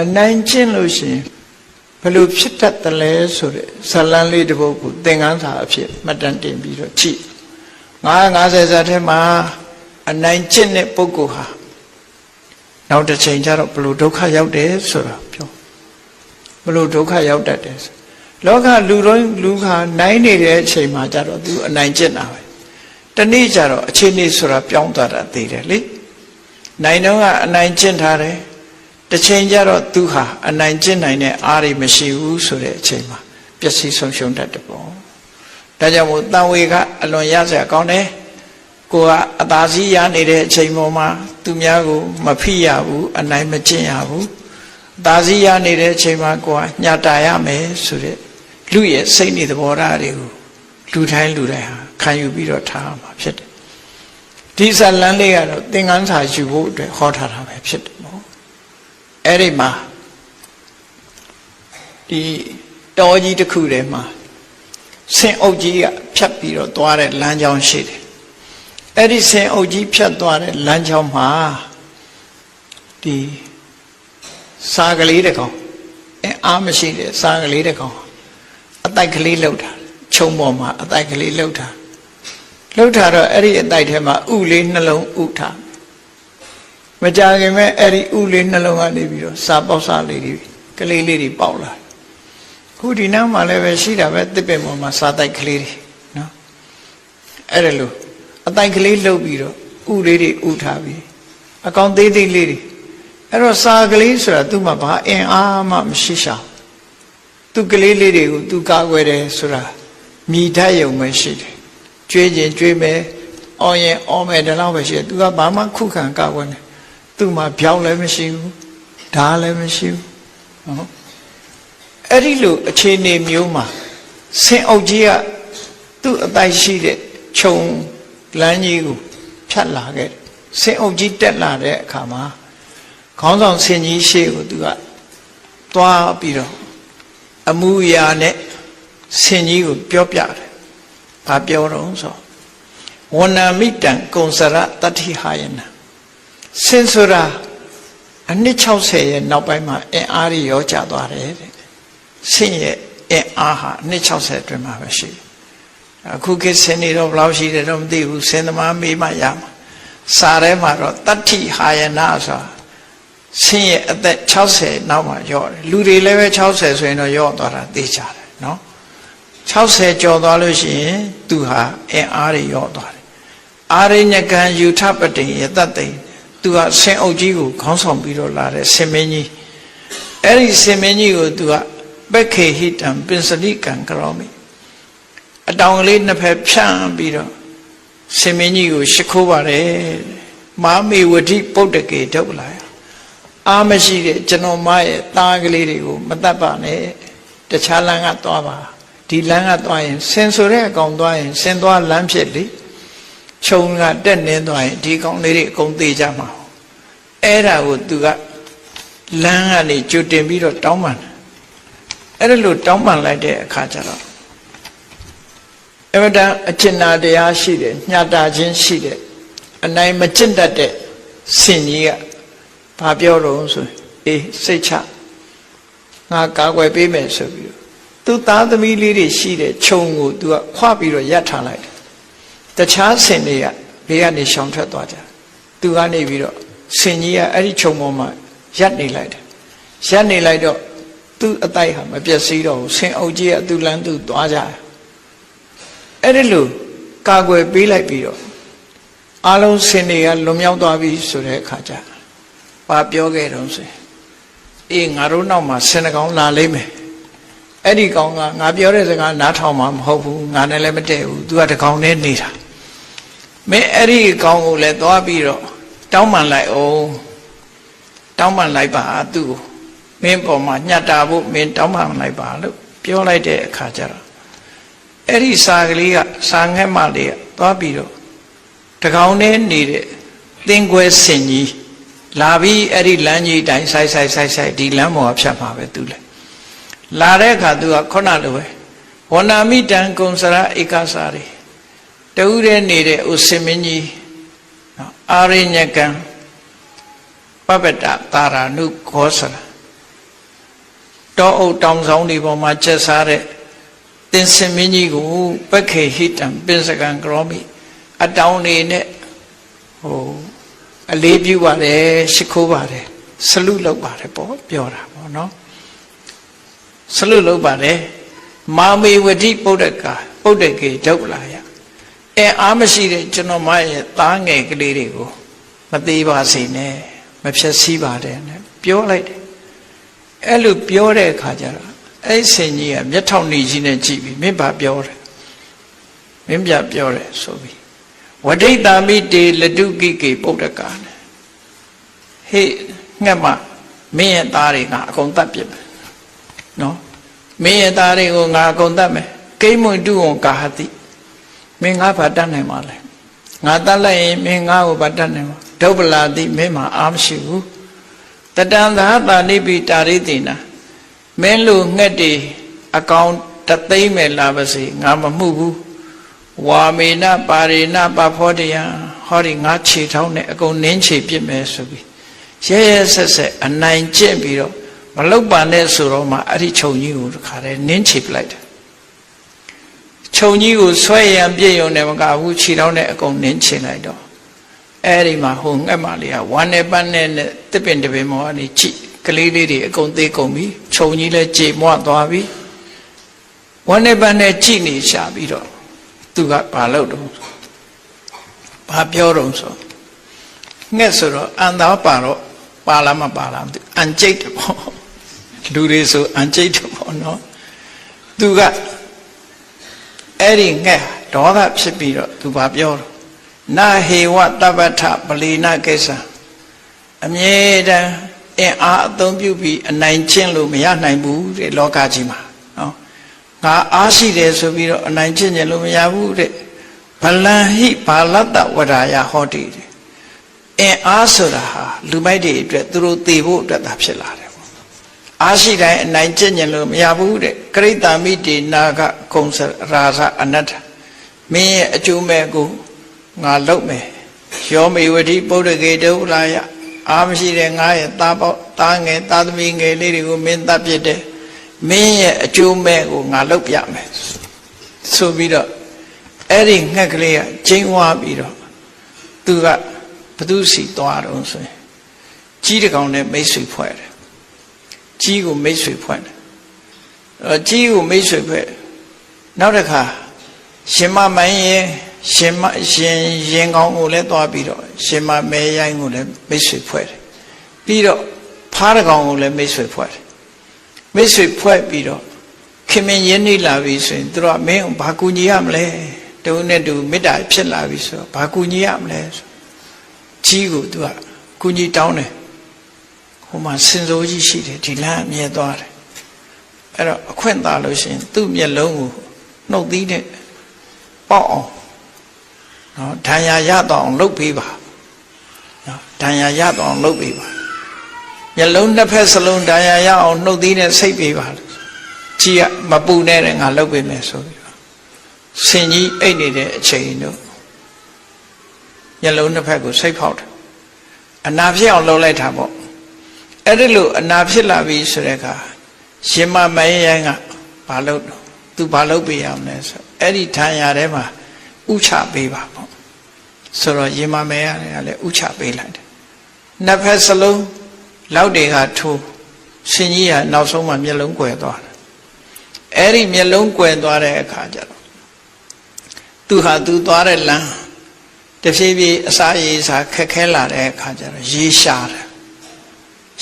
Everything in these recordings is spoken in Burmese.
အနိုင်ကျင့်လို့ရှိရင်ဘယ်လိုဖြစ်တတ်တယ်လဲဆိုတဲ့ဇလန်းလေးတစ်ပုဒ်ကိုသင်ခန်းစာအဖြစ်မှတ်တမ်းတင်ပြီးတော့ကြည့်950ဇာတ်ထဲမှာအနိုင်ကျင့်တဲ့ပုဂ္ဂိုလ်ဟာနောက်တစ်ချိန်ကျတော့ဘယ်လိုဒုက္ခရောက်တယ်ဆိုတာပြောဘယ်လိုဒုက္ခရောက်တတ်တယ်ဆိုလောကလူတိုင်းလူခါနိုင်နေတဲ့အချိန်မှာကျတော့သူအနိုင်ကျင့်တာပဲတနေ့ကျတော့အချိန်နေ့ဆိုတာပြောင်းသွားတာသိတယ်လေနိုင်တော့ကအနိုင်ကျင့်ထားတယ် တစ်ချိန်ကျတော့သူဟာအနိုင်ကျင့်နိုင်တဲ့အားတွေမရှိဘူးဆိုတဲ့အချိန်မှာပျက်စီးဆုံးရှုံးတတ်တယ်ပေါ့ဒါကြောင့်မို့တန်ဝေကအလွန်ရစရာကောင်းတယ်ကိုကအသာစီးရနေတဲ့အချိန်ပေါ်မှာသူများကိုမဖိရဘူးအနိုင်မကျင့်ရဘူးအသာစီးရနေတဲ့အချိန်မှာကိုကညှတာရမယ်ဆိုတဲ့လူရဲ့စိတ်နေသဘောထားတွေကိုလူတိုင်းလူတိုင်းဟာခံယူပြီးတော့ထားမှာဖြစ်တယ်ဒီဇလန်းလေးကတော့သင်္ကန်းစာယူဖို့အတွက်ဟောထားတာပဲဖြစ်တယ်နော် အဲ့ဒီမှာဒီတော်ကြီးတစ်ခုထဲမှာဆင်အုပ်ကြီးကဖြတ်ပြီးတော့သွားတဲ့လမ်းကြောင်းရှိတယ်အဲ့ဒီဆင်အုပ်ကြီးဖြတ်သွားတဲ့လမ်းကြောင်းမှာဒီစာကလေးတစ်ကောင်အဲအားမရှိတဲ့စာကလေးတစ်ကောင်အတိုက်ကလေးလှုပ်တာခြုံပေါ်မှာအတိုက်ကလေးလှုပ်တာလှုပ်တာတော့အဲ့ဒီအတိုက်ထဲမှာဥလေးနှလုံးဥထား မကြခင်မဲ့အဲ့ဒီဥလေးနှလုံးကနေပြီးတော့စာပေါက်စာလေးတွေကလေးလေးတွေပေါက်လာခုဒီနောက်မှာလည်းပဲရှိတာပဲတစ်ပင်ပေါ်မှာစာတိုက်ကလေးတွေနော်အဲ့ဒါလို့အတိုက်ကလေးလှုပ်ပြီးတော့ဥလေးတွေဥထားပြီးအကောင်သေးသေးလေးတွေအဲ့တော့စာကလေးဆိုတာသူ့မှာဘာအင်အားမှမရှိရှာသူကလေးလေးတွေကိုသူကာကွယ်တယ်ဆိုတာမိတတ်ယုံပဲရှိတယ်ကြွေးခြင်းကြွေးမယ်အော်ရင်အော်မယ်ဒီလောက်ပဲရှိတယ်သူကဘာမှခုခံကာကွယ်နေ သူ့မှာဖြောင်းလည်းမရှိဘူးဓာလည်းမရှိဘူးဟုတ်အဲ့ဒီလိုအခြေအနေမျိုးမှာဆင်အုပ်ကြီးကသူ့အတိုက်ရှိတဲ့ခြုံလမ်းကြီးကိုဖြတ်လာခဲ့ဆင်အုပ်ကြီးတက်လာတဲ့အခါမှာခေါင်းဆောင်ဆင်ကြီးရှေ့ကိုသူကသွားပြီးတော့အမှုရာနဲ့ဆင်ကြီးကိုပြောပြတယ်။ဘာပြောတော့ဆိုဝဏမိတံကုံစရတတ္ထိဟာယနာ ဆင်ဆိုတာအနှစ်60ရဲ့နောက်ပိုင်းမှာအင်အားကြီးရောကျသွားတယ်တဲ့။ဆင်ရဲ့အင်အားဟာအနှစ်60အတွင်းမှာပဲရှိတယ်။အခုခေတ်ဆင်နေတော့ဘယ်လောက်ရှိတယ်တော့မသိဘူးဆင်သမားမေးမှရမှာ။စာထဲမှာတော့တတ္ထိဟာယနာဆိုတာဆင်းရဲ့အသက်60နောက်မှရော့တယ်လူတွေလည်းပဲ60ဆိုရင်တော့ရော့သွားတာသိကြတယ်နော်60ကျော်သွားလို့ရှိရင်သူဟာအင်အားတွေရော့သွားတယ်အာရိညကံယူထပတိယတတ်တိ သူကဆင်အုပ်ကြီးကိုခေါင်းဆောင်ပြီးတော့လာတဲ့ဆင်မင်းကြီးအဲ့ဒီဆင်မင်းကြီးကိုသူကပက္ခေဟိတံပင်စတိကံကရောမိအတောင်ကလေးနှစ်ဖက်ဖြန့်ပြီးတော့ဆင်မင်းကြီးကိုရှ िख ိုးပါတယ်မာမေဝတိပုဒ္ဒကေဒုက္ခလာယအားမရှိတဲ့ကျွန်တော်မရဲ့သားကလေးတွေကိုမတတ်ပါနဲ့တခြားလမ်းကသွားပါဒီလမ်းကသွားရင်ဆင်ဆိုတဲ့အကောင်သွားရင်ဆင်သွားလမ်းဖြစ်လေ ခြုံကတက်နေသွားရင်ဒီကောင်လေးတွေအကုန်သေးကြမှာအဲ့ဒါကိုသူကလမ်းကနေကြွတင်ပြီးတော့တောင်းပန်တယ်အဲ့ဒါလို့တောင်းပန်လိုက်တဲ့အခါကျတော့အမတန်အကျဉ်းနာတရားရှိတယ်ညှတာခြင်းရှိတယ်အနိုင်မကျင့်တတ်တဲ့ဆင်ကြီးကဘာပြောတော့ဆိုအေးစိတ်ချငါကာကွယ်ပေးမယ်ဆိုပြီးသူသားသမီးလေးတွေရှိတဲ့ခြုံကိုသူကခွပြီးတော့ရပ်ထားလိုက် တယ်တခြားဆင်တွေကဘေးကနေရှောင်ထွက်သွားကြသူကနေပြီးတော့ဆင်ကြီးကအဲ့ဒီခြုံပေါ်မှာရပ်နေလိုက်တယ်ရပ်နေလိုက်တော့သူ့အတိုက်ဟာမပြည့်စည်တော့ဘူးဆင်အုပ်ကြီးကသူ့လမ်းသူ့သွားကြတယ်အဲ့ဒီလိုကာကွယ်ပေးလိုက်ပြီးတော့အလုံးဆင်တွေကလွန်မြောက်သွားပြီဆိုတဲ့အခါကျဘာပြောခဲ့တော့ဆိုအေးငါတို့နောက်မှာဆင်နှကောင်လာလိမ့်မယ်အဲ့ဒီကောင်ကငါပြောတဲ့စကားနားထောင်မှာမဟုတ်ဘူးငါနဲ့လည်းမတည့်ဘူး तू ကတကောင်နဲ့နေတာ မင်းအဲ့ဒီကောင်ကိုလည်းသွားပြီးတော့တောင်းပန်လိုက်အောင်တောင်းပန်လိုက်ပါသူ့ကိုမင်းပေါ်မှာညှတ်တာဖို့မင်းတောင်းပန်လိုက်ပါလို့ပြောလိုက်တဲ့အခါကျတော့အဲ့ဒီစာကလေးကစာငက်မလေးကသွားပြီးတော့တကောင်နဲ့နေတဲ့သင်္ကွဲစင်ကြီးလာပြီးအဲ့ဒီလမ်းကြီးတိုင်းဆိုင်ဆိုင်ဆိုင်ဆိုင်ဒီလမ်းပေါ်ဖြတ်မှာပဲသူလဲလာတဲ့အခါသူကခုနလိုပဲဝဏမိတံကုံစရဧကစာရီ တူးတဲ့နေတဲ့ဥစင်မင်းကြီးအာရိညကံပပတတာရာနုခောစရတောအုပ်တောင်ဆောင်တွေပေါ်မှာကျက်စားတဲ့တင်စင်မင်းကြီးကိုပက္ခေဟိတံပိစကံကရောမိအတောင်နေနဲ့ဟိုအလေးပြုပါတယ်ရှိခိုးပါတယ်ဆလူလုပ်ပါတယ်ပေါ့ပြောတာပေါ့နော်ဆလူလုပ်ပါတယ်မာမေဝတိပုဒ္ဒကပုဒ္ဒကေဒုက္ခလာယ အဲအားမရှိတဲ့ကျွန်တော်မရဲ့သားငယ်ကလေးတွေကိုမသေးပါစေနဲ့မဖြက်စီးပါတဲ့နဲ့ပြောလိုက်တယ်အဲ့လိုပြောတဲ့အခါကျတော့အဲ့ဆင်ကြီးကမျက်ထောင်နေကြီးနဲ့ကြည့်ပြီးမင်းဘာပြောတယ်မင်းပြပြောတယ်ဆိုပြီးဝဋိတာမိတေလတုကိကေပုဒ္ဒကာနဲ့ဟေးငှက်မမင်းရဲ့သားတွေကအကုန်တတ်ပြစ်မယ်နော်မင်းရဲ့သားတွေကိုငါအကုန်တတ်မယ်ကိမွန်တုဝံကာဟတိ မင်းငါဘာတတ်နိုင်မှာလဲငါတတ်လိုက်ရင်မင်းငါ့ကိုဘာတတ်နိုင်မှာဒုဗ္ဗလာတိမင်းမှာအားမရှိဘူးတတံသာတာနိပိတာရိတိနာမင်းလူငှက်တွေအကောင်တသိမ့်မဲ့လာပါစေငါမမှုဘူးဝါမေနပါရိနပဖောတယဟောဒီငါခြေထောင်းနဲ့အကုန်နင်းခြေပြစ်မယ်ဆိုပြီးရဲရဲဆက်ဆက်အနိုင်ကျင့်ပြီးတော့မလောက်ပါနဲ့ဆိုတော့မှအဲ့ဒီခြုံကြီးကိုတခါတည်းနင်းခြေပလိုက်တယ် ခြုံကြီးကိုဆွဲရန်ပြည့်ရုံနဲ့မကဘူးခြေထောင်းနဲ့အကုန်နင်းခြေလိုက်တော့အဲ့ဒီမှာဟိုငှက်မလေးကဝမ်းနဲ့ပန်းနဲ့တစ်ပင်တစ်ပင်မောကနေကြည့်ကလေးလေးတွေအကုန်သေးကုန်ပြီခြုံကြီးလည်းကြေမွသွားပြီဝမ်းနဲ့ပန်းနဲ့ကြည့်နေရှာပြီးတော့သူကဘာလုပ်တော့ဘာပြောတော့ဆိုငှက်ဆိုတော့အန်သားပါတော့ပါလားမပါလားမသိအန်ကျိတ်တယ်ပေါ့လူတွေဆိုအန်ကျိတ်တယ်ပေါ့နော်သူက အဲ့ဒီငှက်ဒေါသဖြစ်ပြီးတော့သူဘာပြောတော့နာဟေဝတပ္ပထပလီနာကိစ္စအမြဲတမ်းအင်အားအသုံးပြုပြီးအနိုင်ကျင့်လို့မရနိုင်ဘူးတဲ့လောကကြီးမှာနော်ငါအားရှိတယ်ဆိုပြီးတော့အနိုင်ကျင့်ကြလို့မရဘူးတဲ့ဗလံဟိဘာလတ္တဝရာယဟောတိတဲ့အင်အားဆိုတာဟာလူမိုက်တွေအတွက်သူတို့သေဖို့အတွက်သာဖြစ်လာတယ်ပေါ့ အားရှိတိုင်းအနိုင်ကျင့်ကြလို့မရဘူးတဲ့ကရိတာမိတေနာကကုံစရာဇအနတ္ထမင်းရဲ့အကျိုးမဲ့ကိုငါလုပ်မယ်ယောမေဝတိပုဒ္ဒကေတုလာယအာမရှိတဲ့ငါရဲ့သားပေါသားငယ်သားသမီးငယ်လေးတွေကိုမင်းတပ်ပြစ်တယ်မင်းရဲ့အကျိုးမဲ့ကိုငါလုပ်ပြမယ်ဆိုပြီးတော့အဲ့ဒီငှက်ကလေးကကျင်းဝါပြီးတော့သူကဘသူစီသွားတော့ဆိုရင်ကြီးတကောင်နဲ့မိတ်ဆွေဖွဲ့တယ် ကြီးကိုမိတ်ဆွေဖွဲ့တယ်အဲကြီးကိုမိတ်ဆွေဖွဲ့နောက်တစ်ခါရှင်မမိုင်းရဲ့ရှင်မရှင်ရင်ကောင်းကိုလည်းသွားပြီးတော့ရှင်မမဲရိုင်းကိုလည်းမိတ်ဆွေဖွဲ့တယ်ပြီးတော့ဖားတကောင်ကိုလည်းမိတ်ဆွေဖွဲ့တယ်မိတ်ဆွေဖွဲ့ပြီးတော့ခင်မင်းရင်းနှီးလာပြီဆိုရင်သူတို့ကမင်းဘာကူညီရမလဲတုံးနဲ့တူမေတ္တာဖြစ်လာပြီဆိုတော့ဘာကူညီရမလဲဆိုကြီးကိုသူကကူညီတောင်းတယ် ဟိုမှာစင်စိုးကြီးရှိတယ်ဒီလမ်းအမြဲသွားတယ်အဲ့တော့အခွင့်သာလို့ရှိရင်သူ့မျက်လုံးကိုနှုတ်သီးနဲ့ပေါက်အောင်နော်ဒဏ်ရာရတော့အောင်လုပ်ပေးပါနော်ဒဏ်ရာရတော့အောင်လုပ်ပေးပါမျက်လုံးနှစ်ဖက်စလုံးဒဏ်ရာရအောင်နှုတ်သီးနဲ့စိတ်ပေးပါကြီးကမပူနဲ့တဲ့ငါလုပ်ပေးမယ်ဆိုပြီးတော့ဆင်ကြီးအိတ်နေတဲ့အချိန်တို့မျက်လုံးနှစ်ဖက်ကိုစိတ်ဖောက်တယ်အနာဖြစ်အောင်လုပ်လိုက်တာပေါ့ အဲ့ဒီလိုအနာဖြစ်လာပြီဆိုတဲ့အခါရှင်မမယရိုင်းကဘာလုပ်တော့သူဘာလုပ်ပေးရမလဲဆိုအဲ့ဒီထံရထဲမှာဥချပေးပါပေါ့ဆိုတော့ရင်မမဲရတယ်ကလည်းဥချပေးလိုက်တယ်နှစ်ဖက်စလုံးလောက်တွေကထိုးရှင်ကြီးကနောက်ဆုံးမှမျက်လုံးကွယ်သွားတယ်အဲ့ဒီမျက်လုံးကွယ်သွားတဲ့အခါကျတော့သူဟာသူသွားတဲ့လမ်းတဖြည်းဖြည်းအစာရေစာခက်ခဲလာတဲ့အခါကျတော့ရေရှာတယ်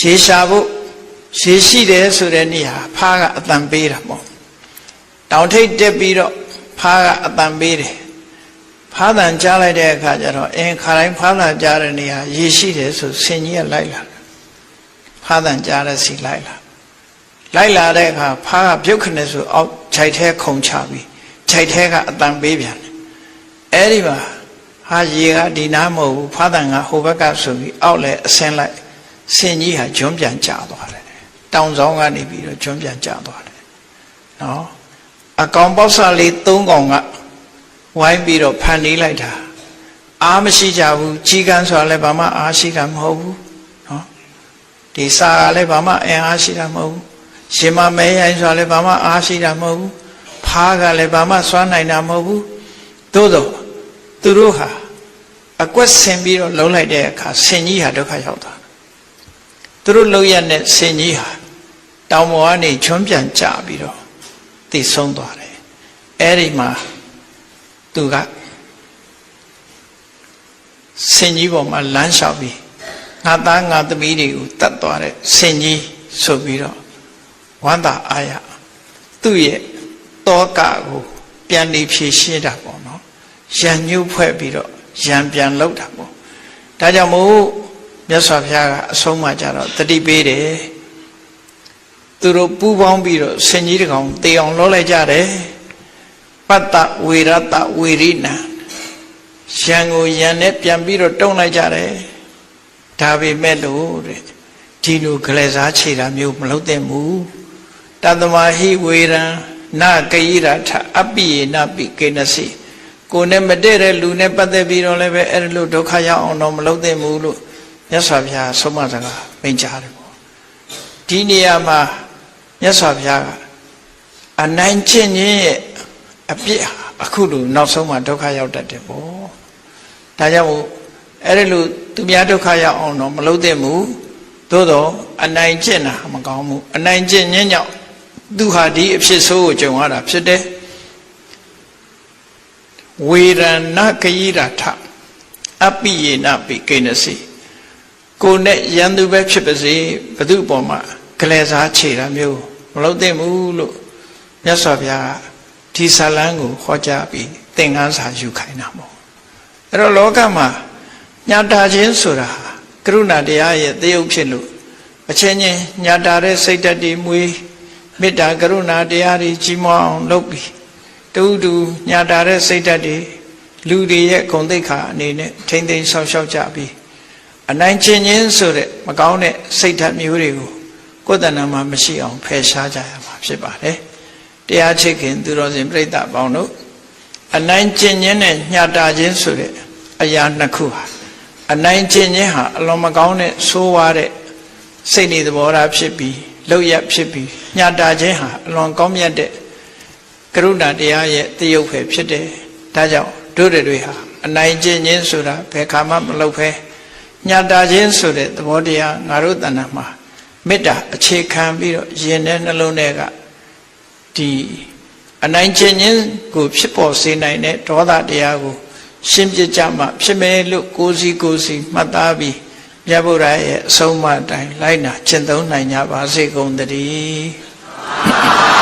ရေရှာဖို့ရေရှိတယ်ဆိုတဲ့နေဟာဖားကအတန်ပေးတာပေါ့တောင်ထိပ်တက်ပြီးတော့ဖားကအတန်ပေးတယ်ဖားတန်ကြားလိုက်တဲ့အခါကျတော့အင်းခါတိုင်းဖားတန်ကြားတဲ့နေဟာရေရှိတယ်ဆိုဆင်ကြီးကလိုက်လာတယ်ဖားတန်ကြားတဲ့စီလိုက်လာလိုက်လာတဲ့အခါဖားကပြုတ်ခနဲ့ဆိုအောက်ခြိုက်ထဲခုံချပြီးခြိုက်ထဲကအတန်ပေးပြန်တယ်အဲ့ဒီမှာဟာရေကဒီနားမဟုတ်ဘူးဖားတန်ကဟိုဘက်ကဆိုပြီးအောက်လဲအဆင်းလိုက် ဆင်ကြီးဟာကျွန်းပြန်ကျသွားတယ်တောင်ဆောင်ကနေပြီးတော့ကျွန်းပြန်ကျသွားတယ်နော်အကောင်ပေါက်ဆလေး၃ကောင်ကဝိုင်းပြီးတော့ဖန်နေလိုက်တာအားမရှိကြဘူးကြီးကန်းဆိုတာလည်းဘာမှအားရှိတာမဟုတ်ဘူးနော်ဒီစာကလည်းဘာမှအင်အားရှိတာမဟုတ်ဘူးရှင်မမဲရိုင်းဆိုတာလည်းဘာမှအားရှိတာမဟုတ်ဘူးဖားကလည်းဘာမှစွမ်းနိုင်တာမဟုတ်ဘူးသို့တော့သူတို့ဟာအကွက်ဆင်ပြီးတော့လုံလိုက်တဲ့အခါဆင်ကြီးဟာဒုက္ခရောက်သွားတယ် သူတို့လုံရတဲ့ဆင်ကြီးဟာတောင်ပေါ်ကနေချွန်းပြန်ကျပြီးတော့တည်ဆုံးသွားတယ်အဲ့ဒီမှာသူကဆင်ကြီးပေါ်မှာလမ်းလျှောက်ပြီးငါသားငါသမီးတွေကိုတတ်သွားတဲ့ဆင်ကြီးဆိုပြီးတော့ဝမ်းသာအားရသူ့ရဲ့တောကကိုပြန်နေဖြေရှင်းတာပေါ့နော်ရံညှို့ဖွဲ့ပြီးတော့ရံပြန်လောက်တာပေါ့ဒါကြောင့်မို့ မြတ်စွာဘုရားကအဆုံးမကြတော့တတိပေးတယ်သူတို့ပူးပေါင်းပြီးတော့ဆင်ကြီးတကောင်တေအောင်လုပ်လိုက်ကြတယ်ပတ္တဝေရတဝေရိနံရံကိုရံနဲ့ပြန်ပြီးတော့တုံးလိုက်ကြတယ်ဒါပေမဲ့လို့တဲ့ဒီလိုကလေးစားခြေတာမျိုးမလုပ်သင့်ဘူးတတမဟိဝေရံနာကိရထအပိယေနပိကေနစီကိုယ်နဲ့မတည့်တဲ့လူနဲ့ပတ်သက်ပြီးတော့လည်းပဲအဲ့ဒါလို့ဒုက္ခရောက်အောင်တော့မလုပ်သင့်ဘူးလို့ မြတ်စွာဘုရားဆုံးမစကားမိန့်ကြားတယ်ပေါ့ဒီနေရာမှာမြတ်စွာဘုရားကအနိုင်ကျင့်ခြင်းရဲ့အပြစ်ဟာအခုလိုနောက်ဆုံးမှဒုက္ခရောက်တတ်တယ်ပေါ့ဒါကြောင့်မို့အဲ့ဒါလို့သူများဒုက္ခရောက်အောင်တော့မလုပ်သင့်ဘူးသို့တော့အနိုင်ကျင့်တာမကောင်းဘူးအနိုင်ကျင့်ခြင်းကြောင့်သူဟာဒီအဖြစ်ဆိုးကိုကြုံရတာဖြစ်တယ်ဝေရဏကယိရထအပိယေနပိကိနစီ ကိုနဲ့ရန်သူပဲဖြစ်ပါစေဘု து ပေါ်မှာကလေးစားခြေတာမျိုးမလုပ်သင့်ဘူးလို့မြတ်စွာဘုရားဒီဇာလန်းကိုဟောကြားပြီးသင်္ကန်းစာယူခိုင်းတာပေါ့အဲ့တော့လောကမှာညာတာခြင်းဆိုတာကရုဏာတရားရဲ့တယုတ်ဖြစ်လို့အချင်းချင်းညာတာတဲ့စိတ်ဓာတ်တွေမွေးမေတ္တာကရုဏာတရားတွေကြီးမွားအောင်လုပ်ပြီးတူတူညာတာတဲ့စိတ်ဓာတ်တွေလူတွေရဲ့ဂုဏ်သိက္ခာအနေနဲ့ထိမ့်သိမ်းဆောက်ရှောက်ကြပြီး အနိုင်ကျင့်ခြင်းဆိုတဲ့မကောင်းတဲ့စိတ်ဓာတ်မျိုးတွေကိုကိုယ်တဏ္ဍာမှာမရှိအောင်ဖယ်ရှားကြရမှာဖြစ်ပါတယ်တရားချစ်ခင်သူတော်စင်ပြိဿပေါင်းတို့အနိုင်ကျင့်ခြင်းနဲ့ညှတာခြင်းဆိုတဲ့အရာနှစ်ခုဟာအနိုင်ကျင့်ခြင်းဟာအလွန်မကောင်းတဲ့ဆိုးဝါးတဲ့စိတ်နေသဘောထားဖြစ်ပြီးလောက်ရဖြစ်ပြီးညှတာခြင်းဟာအလွန်ကောင်းမြတ်တဲ့ကရုဏာတရားရဲ့တယုတ်ပဲဖြစ်တယ်ဒါကြောင့်တို့တွေဟာအနိုင်ကျင့်ခြင်းဆိုတာဘယ်ခါမှမလုပ်ဖဲ ညှတာခြင်းဆိုတဲ့သဘောတရားငါတို့တဏ္ဍာမှာမေတ္တာအခြေခံပြီးတော့ယင်တဲ့နှလုံးထဲကဒီအနိုင်ကျင့်ခြင်းကိုဖြစ်ပေါ်စေနိုင်တဲ့ဒေါသတရားကို ရှင်းပြကြမှဖြစ်မယ်လို့ကိုယ်စီကိုယ်စီမှတ်သားပြီးမြတ်ဗုဒ္ဓရဲ့အဆုံးအမတိုင်းလိုက်နာကျင့်သုံးနိုင်ကြပါစေကုန်သတည်း